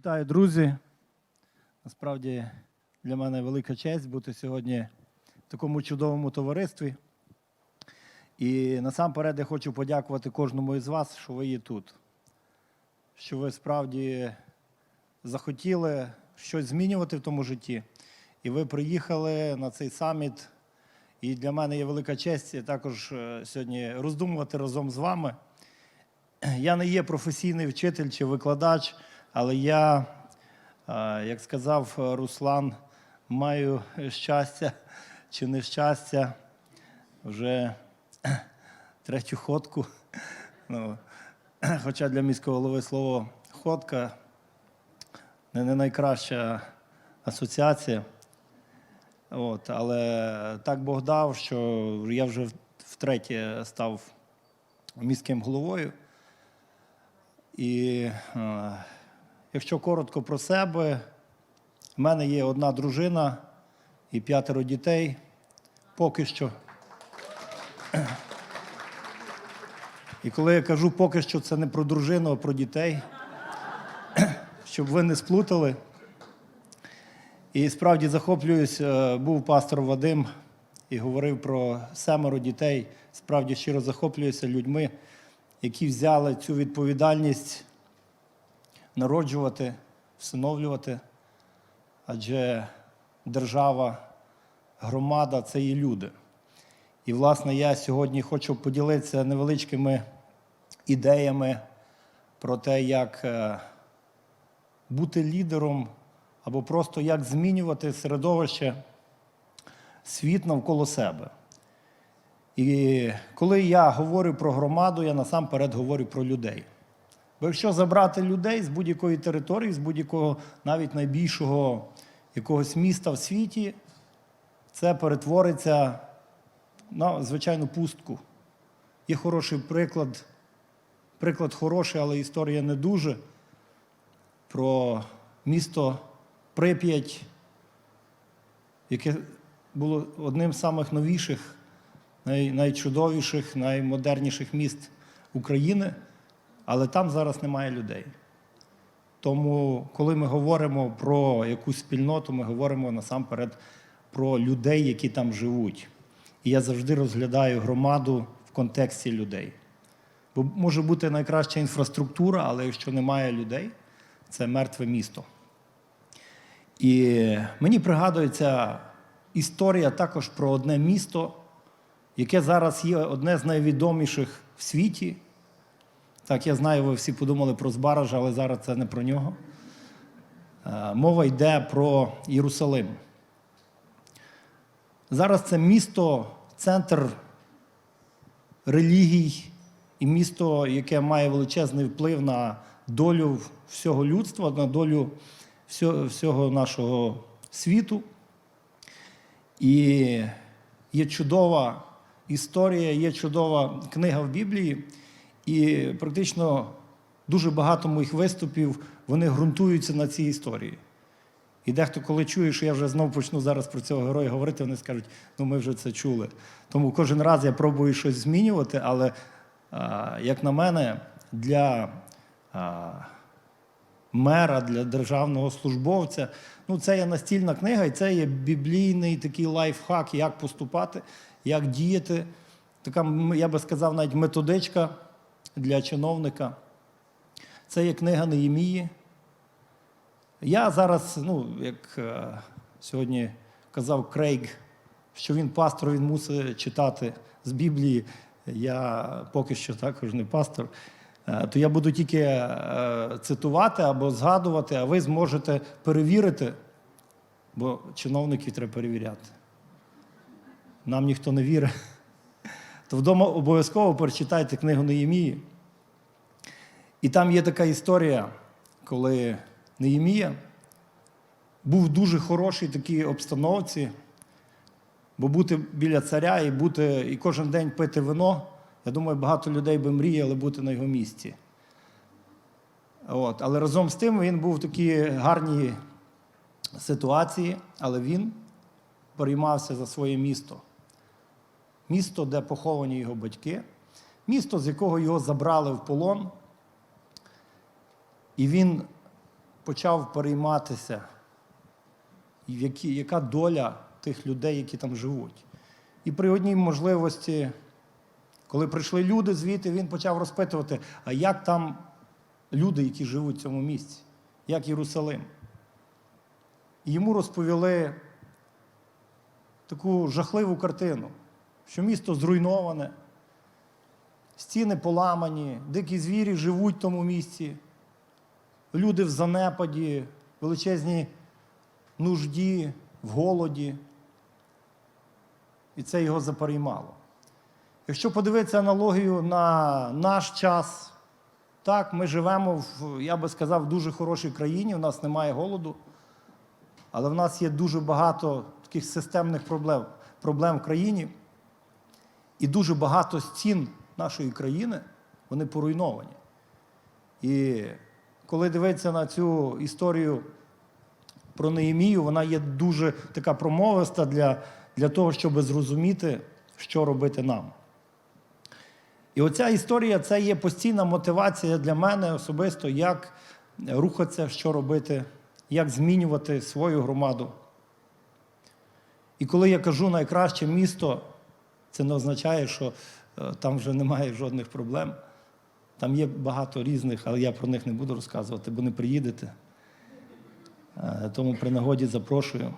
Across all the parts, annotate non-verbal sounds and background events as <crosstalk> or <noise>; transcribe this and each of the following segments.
Вітаю, друзі. Насправді для мене велика честь бути сьогодні в такому чудовому товаристві. І насамперед я хочу подякувати кожному із вас, що ви є тут. Що ви справді захотіли щось змінювати в тому житті. І ви приїхали на цей саміт. І для мене є велика честь також е, сьогодні роздумувати разом з вами. Я не є професійний вчитель чи викладач, але я, е, як сказав е, Руслан, маю щастя чи нещастя вже <clears throat> третю ходку. Ну, <clears throat> хоча для міського голови слово ходка не, найкраща асоціація. От, але так Бог дав, що я вже втретє став міським головою. І е, якщо коротко про себе, в мене є одна дружина і п'ятеро дітей. Поки що. І коли я кажу поки що, це не про дружину, а про дітей, щоб ви не сплутали. І справді захоплююсь, е, був пастор Вадим і говорив про семеро дітей. Справді щиро захоплююся людьми, які взяли цю відповідальність народжувати, всиновлювати. Адже держава, громада це і люди. І, власне, я сьогодні хочу поділитися невеличкими ідеями про те, як е, бути лідером або просто як змінювати середовище, світ навколо себе. І коли я говорю про громаду, я насамперед говорю про людей. Бо якщо забрати людей з будь-якої території, з будь-якого навіть найбільшого якогось міста в світі, це перетвориться на звичайну пустку. Є хороший приклад, приклад хороший, але історія не дуже. Про місто Прип'ять, яке було одним з самих новіших, най, найчудовіших, наймодерніших міст України, але там зараз немає людей. Тому, коли ми говоримо про якусь спільноту, ми говоримо насамперед про людей, які там живуть. І я завжди розглядаю громаду в контексті людей. Бо може бути найкраща інфраструктура, але якщо немає людей, це мертве місто. І мені пригадується історія також про одне місто, яке зараз є одне з найвідоміших в світі. Так, я знаю, ви всі подумали про Збаража, але зараз це не про нього. Е, Мова йде про Єрусалим. Зараз це місто, центр релігій і місто, яке має величезний вплив на долю всього людства, на долю всього, всього нашого світу. І є чудова історія, є чудова книга в Біблії, і практично дуже багато моїх виступів вони ґрунтуються на цій історії. І дехто, коли чує, що я вже знову почну зараз про цього героя говорити, вони скажуть, ну ми вже це чули. Тому кожен раз я пробую щось змінювати, але, як на мене, для мера, для державного службовця, ну це є настільна книга, і це є біблійний такий лайфхак, як поступати, як діяти. Така, я би сказав, навіть методичка для чиновника. Це є книга Неємії. Я зараз, ну, як е, сьогодні казав Крейг, що він пастор, він мусить читати з Біблії. Я поки що також не пастор. Е, То я буду тільки е, цитувати або згадувати, а ви зможете перевірити, бо чиновників треба перевіряти. Нам ніхто не вірить. То вдома обов'язково перечитайте книгу Неємії. І там є така історія, коли Неємія був в дуже хорошій такій обстановці, бо бути біля царя і бути і кожен день пити вино, я думаю, багато людей би мріяли бути на його місці. От. Але разом з тим він був в такій гарній ситуації, але він переймався за своє місто. Місто, де поховані його батьки, місто, з якого його забрали в полон. І він почав перейматися, яка доля тих людей, які там живуть. І при одній можливості, коли прийшли люди звідти, він почав розпитувати, а як там люди, які живуть в цьому місці, як Єрусалим. І йому розповіли таку жахливу картину, що місто зруйноване, стіни поламані, дикі звірі живуть в тому місці, люди в занепаді, величезні нужді, в голоді. І це його запереймало. Якщо подивитися аналогію на наш час, так, ми живемо в, я би сказав, в дуже хорошій країні, у нас немає голоду, але в нас є дуже багато таких системних проблем, проблем в країні. І дуже багато стін нашої країни, вони поруйновані. І коли дивитися на цю історію про Неємію, вона є дуже така промовиста для, для того, щоб зрозуміти, що робити нам. І оця історія це є постійна мотивація для мене особисто, як рухатися, що робити, як змінювати свою громаду. І коли я кажу найкраще місто, це не означає, що е, там вже немає жодних проблем. Там є багато різних, але я про них не буду розказувати, бо не приїдете. Е, Тому при нагоді запрошую.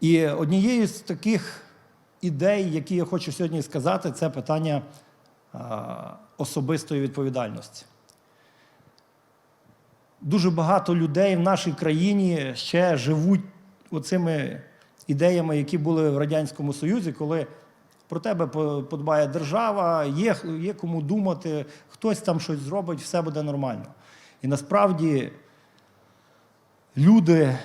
І однією з таких ідей, які я хочу сьогодні сказати, це питання особистої відповідальності. Дуже багато людей в нашій країні ще живуть оцими ідеями, які були в Радянському Союзі, коли про тебе подбає держава, є, є кому думати, хтось там щось зробить, все буде нормально. І насправді люди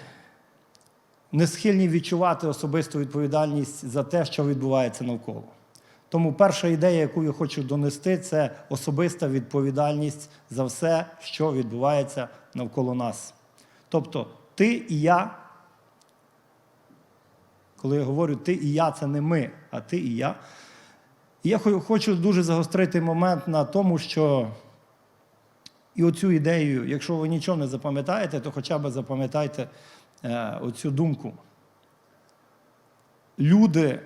не схильні відчувати особисту відповідальність за те, що відбувається навколо. Тому перша ідея, яку я хочу донести, це особиста відповідальність за все, що відбувається навколо нас. Тобто ти і я, коли я говорю ти і я, це не ми, а ти і я. І я хочу дуже загострити момент на тому, що і оцю ідею, якщо ви нічого не запам'ятаєте, то хоча б запам'ятайте е, оцю думку. Люди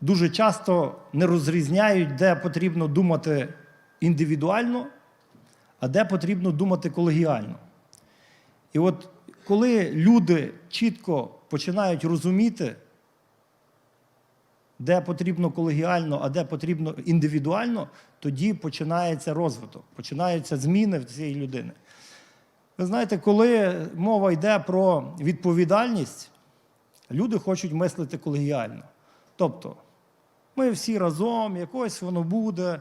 дуже часто не розрізняють, де потрібно думати індивідуально, а де потрібно думати колегіально. І от коли люди чітко починають розуміти, де потрібно колегіально, а де потрібно індивідуально, тоді починається розвиток, починаються зміни в цієї людини. Ви знаєте, коли мова йде про відповідальність, люди хочуть мислити колегіально. Тобто, ми всі разом, якось воно буде,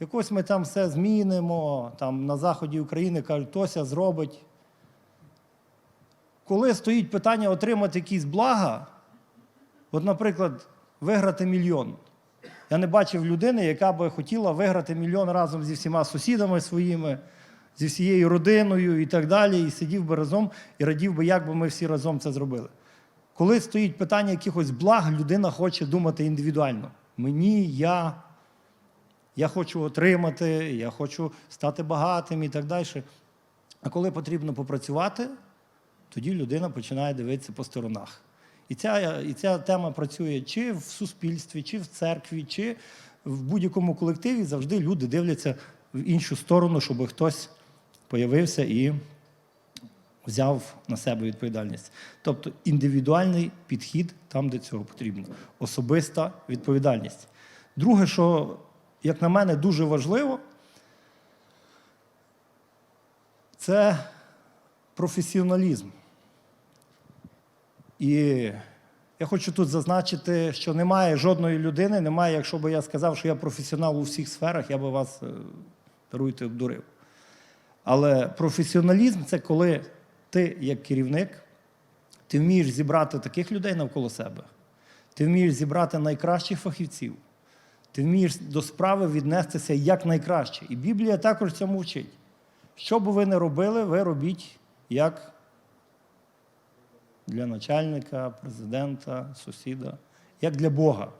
якось ми там все змінимо. Там на заході України кажуть, Тося зробить. Коли стоїть питання отримати якісь блага, от, наприклад, виграти мільйон. Я не бачив людини, яка би хотіла виграти мільйон разом зі всіма сусідами своїми, зі всією родиною і так далі, і сидів би разом і радів би, як би ми всі разом це зробили. Коли стоїть питання якихось благ, людина хоче думати індивідуально. Мені, я, я хочу отримати, я хочу стати багатим і так далі. А коли потрібно попрацювати, тоді людина починає дивитися по сторонах. І ця, і ця тема працює чи в суспільстві, чи в церкві, чи в будь-якому колективі завжди люди дивляться в іншу сторону, щоб хтось появився і взяв на себе відповідальність. Тобто індивідуальний підхід там, де цього потрібно, особиста відповідальність. Друге, що, як на мене, дуже важливо, це професіоналізм. І я хочу тут зазначити, що немає жодної людини, немає, якщо би я сказав, що я професіонал у всіх сферах, я би вас, е, даруйте, обдурив. Але професіоналізм це коли ти, як керівник, ти вмієш зібрати таких людей навколо себе, ти вмієш зібрати найкращих фахівців, ти вмієш до справи віднестися як найкраще. І Біблія також цьому вчить. Що би ви не робили, ви робіть як для начальника, президента, сусіда, як для Бога.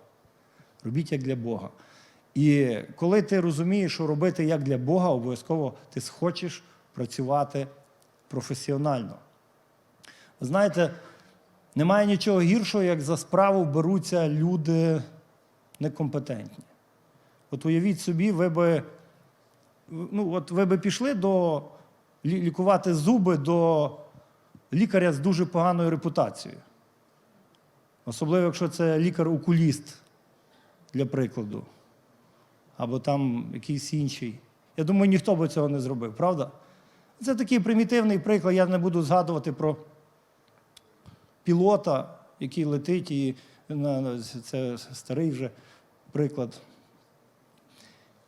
Робіть як для Бога. І коли ти розумієш, що робити як для Бога, обов'язково ти схочеш працювати професіонально. Ви знаєте, немає нічого гіршого, як за справу беруться люди некомпетентні. От уявіть собі, ви би, ну, от ви би пішли до лікувати зуби до лікаря з дуже поганою репутацією. Особливо, якщо це лікар-окуліст, для прикладу, або там якийсь інший. Я думаю, ніхто би цього не зробив, правда? Це такий примітивний приклад. Я не буду згадувати про пілота, який летить, і це старий вже приклад.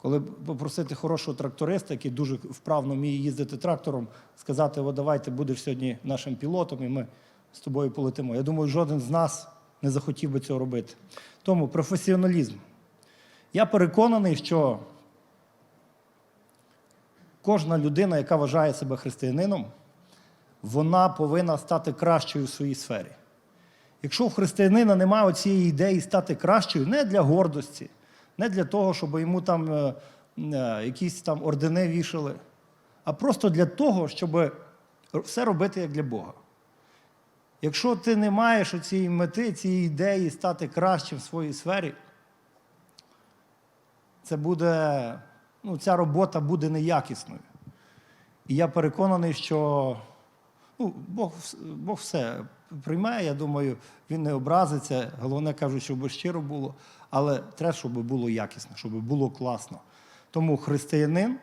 Коли попросити хорошого тракториста, який дуже вправно вміє їздити трактором, сказати, о, давай ти будеш сьогодні нашим пілотом, і ми з тобою полетимо. Я думаю, жоден з нас не захотів би цього робити. Тому професіоналізм. Я переконаний, що кожна людина, яка вважає себе християнином, вона повинна стати кращою в своїй сфері. Якщо в християнина немає цієї ідеї стати кращою, не для гордості, не для того, щоб йому там е, е, якісь там ордени вішали, а просто для того, щоб все робити як для Бога. Якщо ти не маєш цієї мети, цієї ідеї стати кращим в своїй сфері, це буде, ну, ця робота буде неякісною. І я переконаний, що ну, Бог, Бог все приймає, я думаю, він не образиться. Головне кажуть, щоб щиро було, але треба, щоб було якісно, щоб було класно. Тому християнин,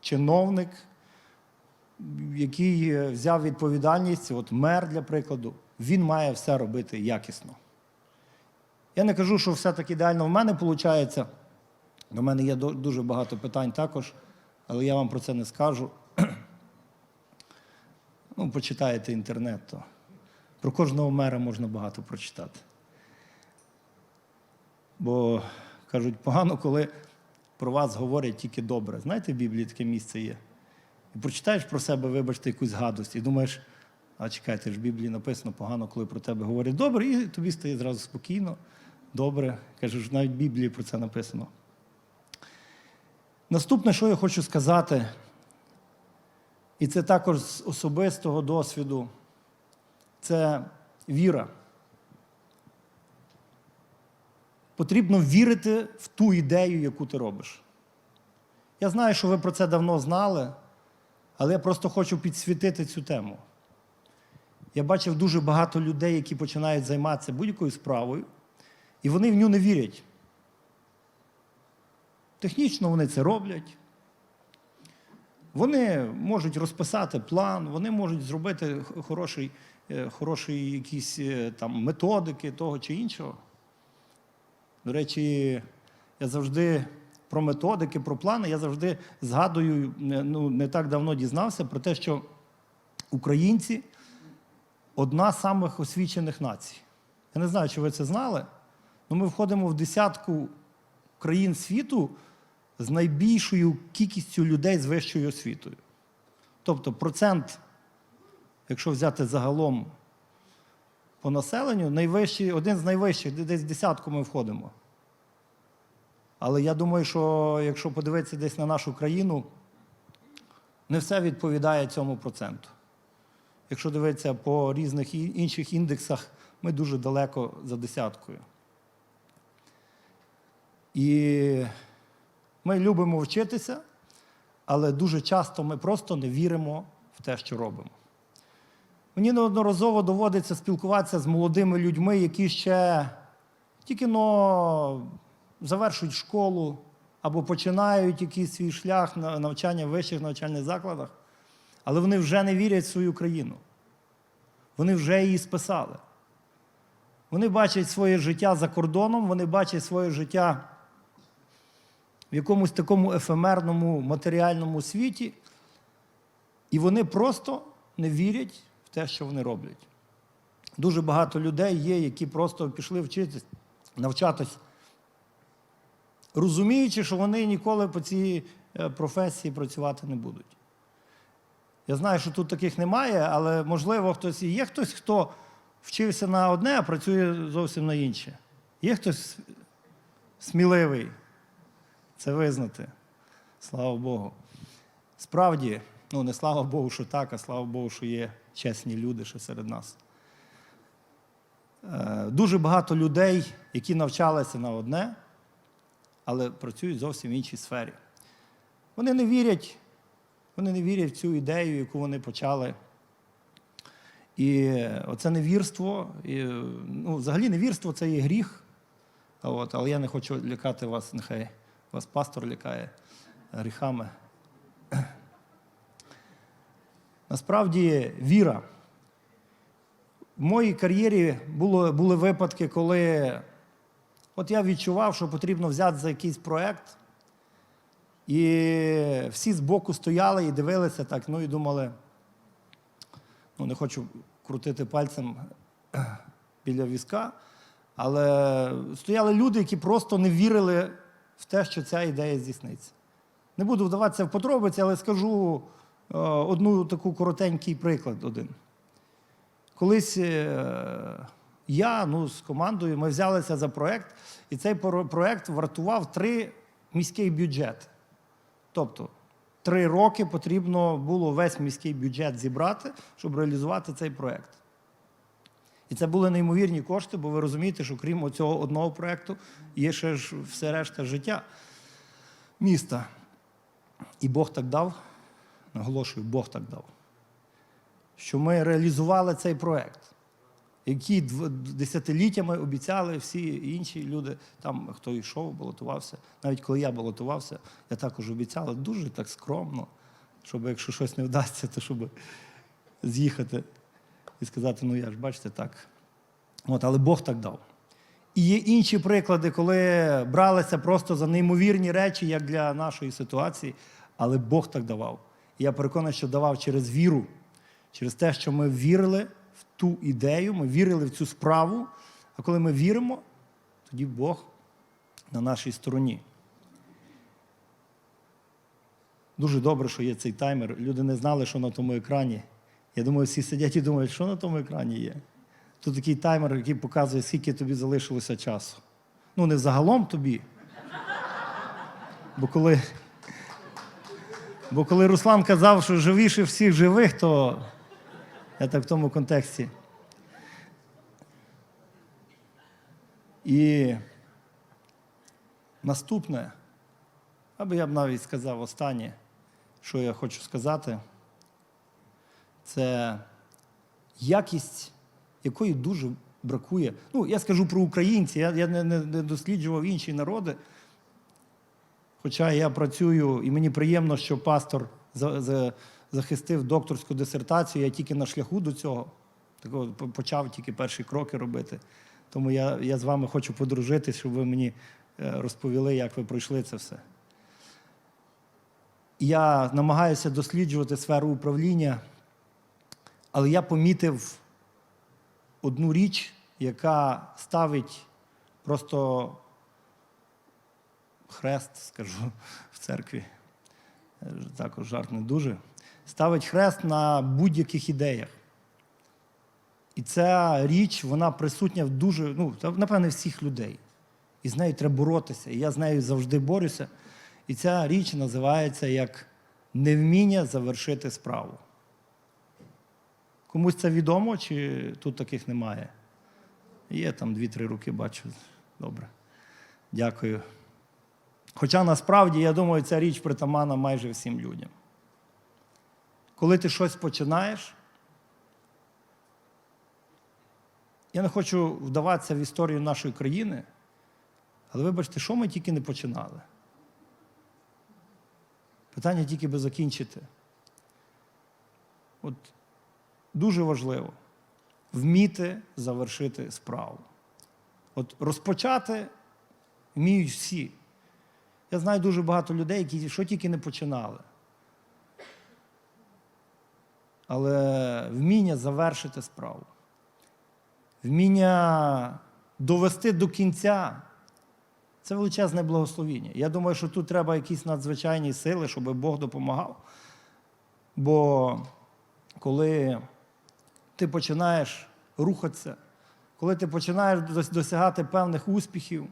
чиновник, який е, взяв відповідальність, от мер, для прикладу, він має все робити якісно. Я не кажу, що все так ідеально в мене виходить. До мене є дуже багато питань також, але я вам про це не скажу. Ну, почитаєте інтернет, то про кожного мера можна багато прочитати. Бо кажуть, погано, коли про вас говорять тільки добре. Знаєте, в Біблії таке місце є. І прочитаєш про себе, вибачте, якусь гадость, і думаєш, а чекайте, ж в Біблії написано погано, коли про тебе говорять добре, і тобі стає зразу спокійно, добре. Кажеш, навіть в Біблії про це написано. Наступне, що я хочу сказати, і це також з особистого досвіду, це віра. Потрібно вірити в ту ідею, яку ти робиш. Я знаю, що ви про це давно знали, але я просто хочу підсвітити цю тему. Я бачив дуже багато людей, які починають займатися будь-якою справою, і вони в ню не вірять. Технічно вони це роблять. Вони можуть розписати план, вони можуть зробити хороший, е, хороший якісь е, там методики того чи іншого. До речі, я завжди про методики, про плани, я завжди згадую, е, ну, не так давно дізнався про те, що українці одна з самих освічених націй. Я не знаю, чи ви це знали, але ми входимо в десятку країн світу з найбільшою кількістю людей з вищою освітою. Тобто процент, якщо взяти загалом по населенню, найвищий, один з найвищих, де- десь в десятку ми входимо. Але я думаю, що якщо подивитися десь на нашу країну, не все відповідає цьому проценту. Якщо дивитися по різних інших індексах, ми дуже далеко за десяткою. І ми любимо вчитися, але дуже часто ми просто не віримо в те, що робимо. Мені неодноразово доводиться спілкуватися з молодими людьми, які ще тільки но завершують школу або починають якийсь свій шлях на навчання в вищих навчальних закладах, але вони вже не вірять в свою країну. Вони вже її списали. Вони бачать своє життя за кордоном, вони бачать своє життя в якомусь такому ефемерному матеріальному світі, і вони просто не вірять в те, що вони роблять. Дуже багато людей є, які просто пішли вчитись, навчатись, розуміючи, що вони ніколи по цій е, професії працювати не будуть. Я знаю, що тут таких немає, але можливо хтось і є хтось, хто вчився на одне, а працює зовсім на інше. Є хтось сміливий це визнати. Слава Богу. Справді, Ну, не слава Богу, що так, а слава Богу, що є чесні люди ще серед нас. Е, Дуже багато людей, які навчалися на одне, але працюють зовсім в іншій сфері. Вони не вірять, вони не вірять в цю ідею, яку вони почали. І оце невірство, і, ну, взагалі невірство це є гріх. От, але я не хочу лякати вас, нехай вас пастор лякає гріхами. Насправді віра. В моїй кар'єрі було, були випадки, коли от я відчував, що потрібно взяти за якийсь проєкт, і всі збоку стояли і дивилися так, ну і думали, ну не хочу крутити пальцем біля візка, але стояли люди, які просто не вірили в те, що ця ідея здійсниться. Не буду вдаватися в подробиці, але скажу е, одну таку коротенький приклад один. Колись е, я ну, з командою ми взялися за проєкт, і цей проєкт вартував три міський бюджет. Тобто три роки потрібно було весь міський бюджет зібрати, щоб реалізувати цей проєкт. І це були неймовірні кошти, бо ви розумієте, що крім цього одного проєкту є ще ж все решта життя міста. І Бог так дав, наголошую, Бог так дав, що ми реалізували цей проєкт, який десятиліттями обіцяли всі інші люди, там хто йшов, балотувався. Навіть коли я балотувався, я також обіцяв, дуже так скромно, щоб якщо щось не вдасться, то щоб з'їхати і сказати, ну я ж бачите так. От, але Бог так дав. І є інші приклади, коли бралися просто за неймовірні речі, як для нашої ситуації, але Бог так давав. І я переконаний, що давав через віру, через те, що ми вірили в ту ідею, ми вірили в цю справу. А коли ми віримо, тоді Бог на нашій стороні. Дуже добре, що є цей таймер. Люди не знали, що на тому екрані. Я думаю, всі сидять і думають, що на тому екрані є. Тут такий таймер, який показує, скільки тобі залишилося часу. Ну, не загалом тобі. Бо коли, бо коли Руслан казав, що живіше всіх живих, то я так в тому контексті. І наступне, або я б навіть сказав останнє, що я хочу сказати, це якість, якої дуже бракує. Ну, я скажу про українців, я, я не, не, досліджував інші народи. Хоча я працюю, і мені приємно, що пастор за, за, захистив докторську дисертацію, я тільки на шляху до цього. Такого почав тільки перші кроки робити. Тому я, я з вами хочу подружитись, щоб ви мені е, розповіли, як ви пройшли це все. Я намагаюся досліджувати сферу управління, але я помітив одну річ, яка ставить просто хрест, скажу в церкві. Також жарт не дуже. Ставить хрест на будь-яких ідеях. І ця річ, вона присутня в дуже, ну, напевне, всіх людей. І з нею треба боротися. І я з нею завжди борюся. І ця річ називається як невміння завершити справу. Комусь це відомо, чи тут таких немає? Є там дві-три руки, бачу. Добре. Дякую. Хоча насправді, я думаю, ця річ притаманна майже всім людям. Коли ти щось починаєш, я не хочу вдаватися в історію нашої країни, але вибачте, що ми тільки не починали. Питання тільки би закінчити. От дуже важливо вміти завершити справу. От розпочати вміють всі. Я знаю дуже багато людей, які що тільки не починали. Але вміння завершити справу, вміння довести до кінця це величезне благословіння. Я думаю, що тут треба якісь надзвичайні сили, щоб Бог допомагав. Бо коли ти починаєш рухатися, коли ти починаєш досягати певних успіхів,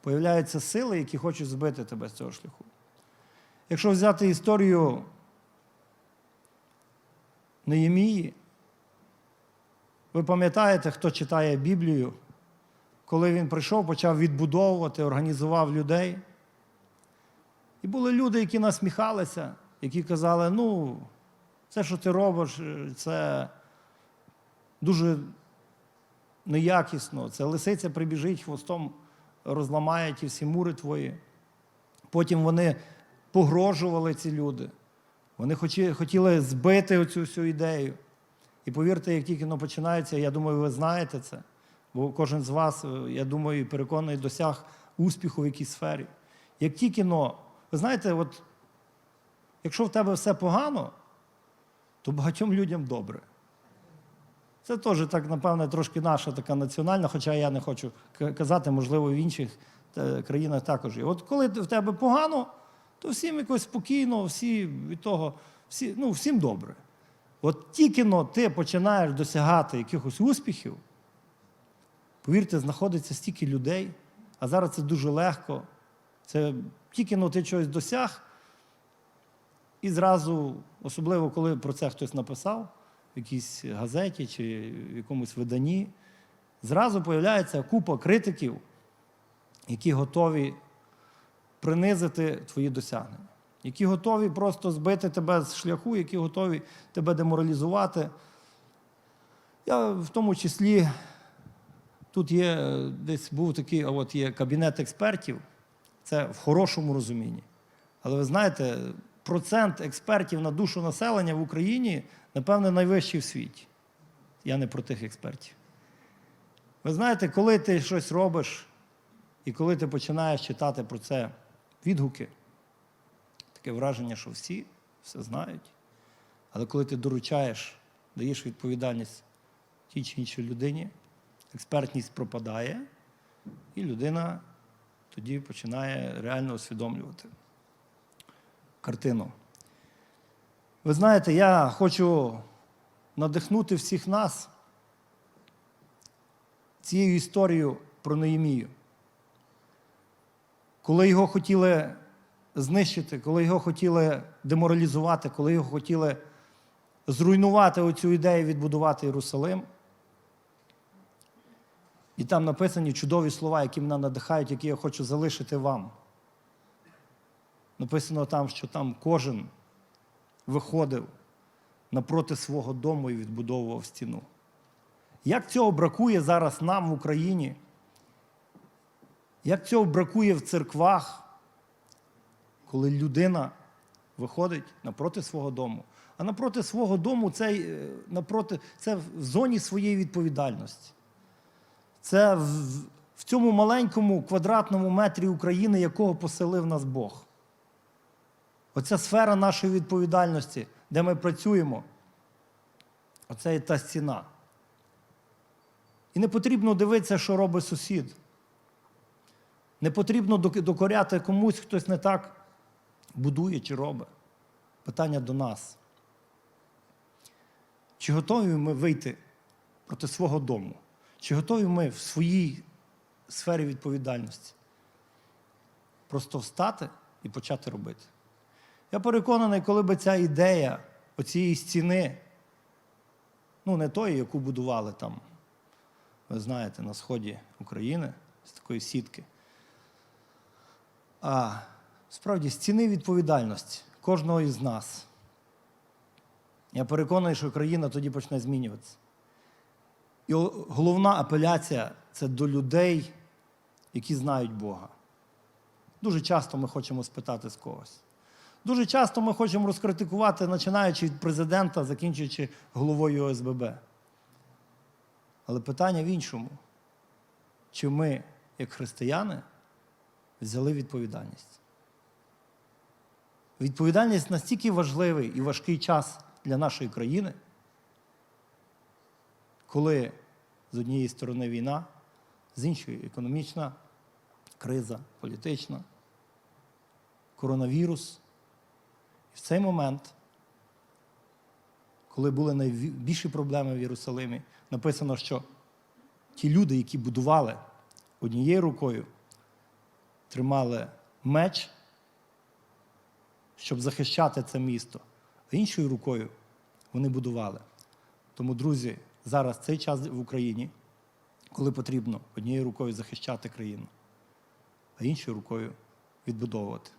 появляються сили, які хочуть збити тебе з цього шляху. Якщо взяти історію Неємії. Ви пам'ятаєте, хто читає Біблію, коли він прийшов, почав відбудовувати, організував людей. І були люди, які насміхалися, які казали, ну, це, що ти робиш, це дуже неякісно. Це лисиця прибіжить, хвостом розламає ті всі мури твої. Потім вони погрожували ці люди. Вони хотіли збити оцю всю ідею. І повірте, як тільки воно починається, я думаю, ви знаєте це. Бо кожен з вас, е, я думаю, переконаний, досяг успіху в якійсь сфері. Як тільки но, ви знаєте, от, якщо в тебе все погано, то багатьом людям добре. Це теж так, напевне, трошки наша така національна, хоча я не хочу казати, можливо, в інших е, країнах також. є. От коли в тебе погано, то всім якось спокійно, всі від того, всі, ну, всім добре. От тільки ти починаєш досягати якихось успіхів, повірте, знаходиться стільки людей, а зараз це дуже легко. Це тільки но ти чогось досяг, і зразу, особливо коли про це хтось написав в якійсь газеті чи в якомусь виданні, зразу появляється купа критиків, які готові принизити твої досягнення, які готові просто збити тебе з шляху, які готові тебе деморалізувати. Я в тому числі тут є е, десь був такий, а от є кабінет експертів, це в хорошому розумінні. Але ви знаєте, процент експертів на душу населення в Україні, напевне, найвищий в світі. Я не про тих експертів. Ви знаєте, коли ти щось робиш, і коли ти починаєш читати про це відгуки, таке враження, що всі все знають. Але коли ти доручаєш, даєш відповідальність тій чи іншій людині, експертність пропадає, і людина тоді починає реально усвідомлювати картину. Ви знаєте, я хочу надихнути всіх нас цією історією про Неємію. Коли його хотіли знищити, коли його хотіли деморалізувати, коли його хотіли зруйнувати оцю ідею відбудувати Єрусалим. І там написані чудові слова, які мене надихають, які я хочу залишити вам. Написано там, що там кожен виходив напроти свого дому і відбудовував стіну. Як цього бракує зараз нам в Україні? Як цього бракує в церквах, коли людина виходить напроти свого дому? А напроти свого дому це, е, напроти, це в зоні своєї відповідальності. Це в, в цьому маленькому квадратному метрі України, якого поселив нас Бог. Оця сфера нашої відповідальності, де ми працюємо, оце є та стіна. І не потрібно дивитися, що робить сусід. Не потрібно докоряти комусь, хтось не так будує чи робить. Питання до нас. Чи готові ми вийти проти свого дому? Чи готові ми в своїй сфері відповідальності просто встати і почати робити? Я переконаний, коли би ця ідея оцієї стіни, ну не тої, яку будували там, ви знаєте, на сході України з такої сітки, а справді стіни відповідальності кожного із нас. Я переконаний, що країна тоді почне змінюватися. І головна апеляція це до людей, які знають Бога. Дуже часто ми хочемо спитати з когось. Дуже часто ми хочемо розкритикувати, починаючи від президента, закінчуючи головою ОСББ. Але питання в іншому: чи ми, як християни, взяли відповідальність? Відповідальність настільки важливий і важкий час для нашої країни, коли з однієї сторони війна, з іншої економічна криза, політична, коронавірус. В цей момент, коли були найбільші проблеми в Єрусалимі, написано, що ті люди, які будували однією рукою, тримали меч, щоб захищати це місто, а іншою рукою вони будували. Тому, друзі, зараз цей час в Україні, коли потрібно однією рукою захищати країну, а іншою рукою відбудовувати.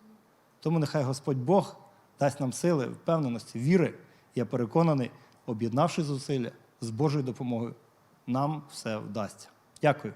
Тому нехай Господь Бог дасть нам сили, впевненості, віри. Я переконаний, об'єднавши зусилля з Божою допомогою, нам все вдасться. Дякую.